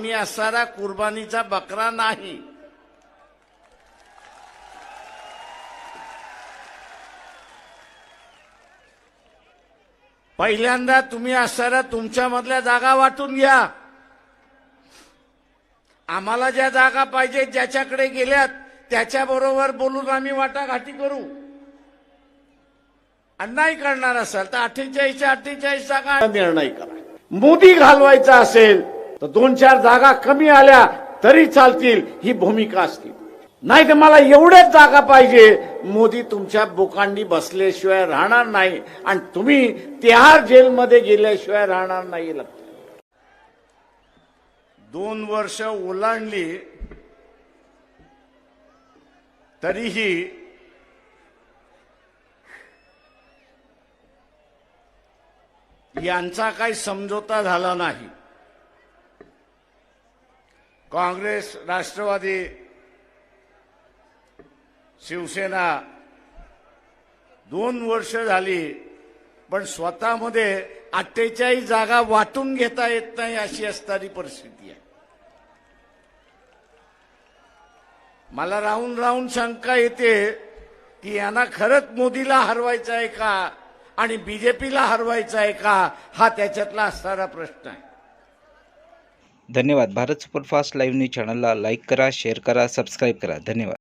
आम्ही असणारा कुर्बानीचा बकरा नाही. पहिल्यांदा तुम्ही असणाऱ्या तुमच्यामधल्या जागा वाटून घ्या. आम्हाला ज्या जागा पाहिजे ज्याच्याकडे गेल्यात त्याच्याबरोबर बोलून आम्ही वाटाघाटी करू. आणि नाही करणार असाल तर अठ्ठेचाळीसच्या अठ्ठेचाळीस जागा निर्णय करा. मोदी घालवायचा असेल तर दोन चार जागा कमी आल्या तरी चालतील ही भूमिका असतील नाही तर मला एवढ्याच जागा पाहिजे. मोदी तुमच्या बोकांडी बसल्याशिवाय राहणार नाही आणि तुम्ही तिहार जेलमध्ये गेल्याशिवाय राहणार नाही. लक्षात दोन वर्ष ओलांडली तरीही यांचा काही समझोता झाला नाही. काँग्रेस राष्ट्रवादी शिवसेना दोन वर्ष झाली पण स्वतःमध्ये अठ्ठेचाळीस जागा वाटून घेता येत नाही अशी असणारी परिस्थिती आहे. मला राहून राहून शंका येते की यांना खरंच मोदीला हरवायचं आहे का आणि बीजेपीला हरवायचं आहे का हा त्याच्यातला असणारा प्रश्न आहे. धन्यवाद. भारत सुपरफास्ट लाईव्ह न्यूज चॅनलला लाईक करा शेअर करा सबस्क्राईब करा. धन्यवाद.